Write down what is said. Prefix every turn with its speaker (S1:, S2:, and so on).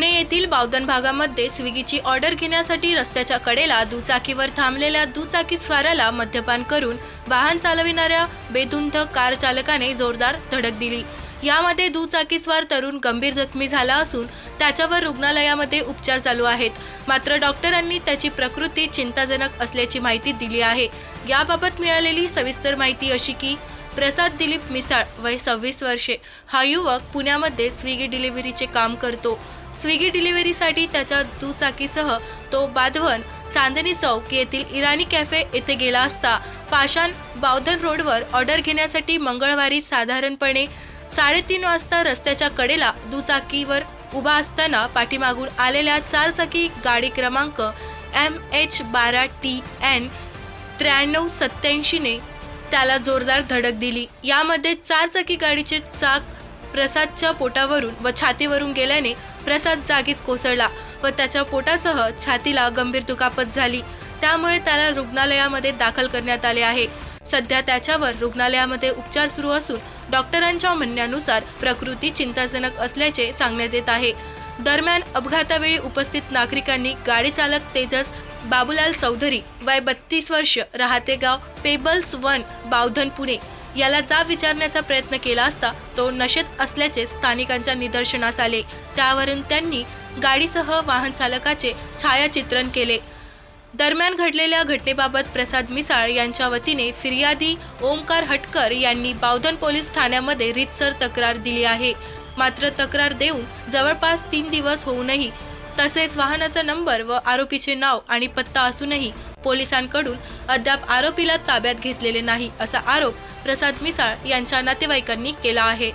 S1: पुणे येथील बावधन भागामध्ये स्विगीची ऑर्डर घेण्यासाठी रस्त्याच्या कडेला दुचाकीवर थांबलेल्या दुचाकी स्वाराला मद्यपान करून वाहन चालविणाऱ्या बेधुंद कार चालकाने जोरदार धडक दिली. यामध्ये दुचाकीस्वार तरुण गंभीर जखमी झाला असून त्याच्यावर रुग्णालयामध्ये उपचार चालू आहेत. मात्र डॉक्टरांनी त्याची प्रकृती चिंताजनक असल्याची माहिती दिली आहे. याबाबत मिळालेली सविस्तर माहिती अशी की प्रसाद दिलीप मिसाळ वय सव्वीस वर्षे. हा युवक पुण्यामध्ये स्विगी डिलिव्हरीचे काम करतो. स्विगी डिलिव्हरीसाठी त्याच्या दुचाकीसह तो बाधवन चांदणी चौक येथील इराणी कॅफे येथे गेला असता. पाषाण बावधन रोडवर ऑर्डर घेण्यासाठी मंगळवारी साधारणपणे साडेतीन वाजता रस्त्याच्या कडेला दुचाकीवर उभा असताना पाठीमागून आलेल्या चारचाकी गाडी क्रमांक एम एच बारा टी एन त्र्याण्णव सत्याऐंशीने त्याला जोरदार धडक दिली. यामध्ये चारचाकी गाडीचे चाक प्रसादच्या पोटावरून व छातीवरून गेल्याने प्रसाद जागीच कोसळला व त्याच्या पोटासह छातीला गंभीर दुखापत झाली. त्यामुळे त्याला रुग्णालयामध्ये दाखल करण्यात आले आहे. सध्या त्याच्यावर रुग्णालयामध्ये उपचार सुरू असून डॉक्टरांच्या म्हणण्यानुसार प्रकृती चिंताजनक असल्याचे सांगण्यात येत आहे. दरम्यान अपघातावेळी उपस्थित नागरिकांनी गाडी चालक तेजस बाबूलाल चौधरी वय बत्तीस वर्ष राहते गाव पेबल्स वन बावधन पुणे. याला जाब विचारण्याचा प्रयत्न केला असता तो नशेत असल्याचे स्थानिकांच्या निदर्शनास आले. त्यावरून त्यांनी गाडीसह वाहन चालकाचे छायाचित्रण केले. दरम्यान घडलेल्या घटनेबाबत प्रसाद मिसाळ यांच्या वतीने फिर्यादी ओमकार हटकर यांनी बावधन पोलीस ठाण्यामध्ये रीतसर तक्रार दिली आहे. मात्र तक्रार देऊन जवळपास तीन दिवस होऊनही तसेच वाहनाचा नंबर व आरोपीचे नाव आणि पत्ता असूनही पोलिसांकडून अद्याप आरोपीला ताब्यात घेतलेले नाही असा आरोप प्रसाद मिसाळ यांच्या नातेवाईकांनी केला आहे.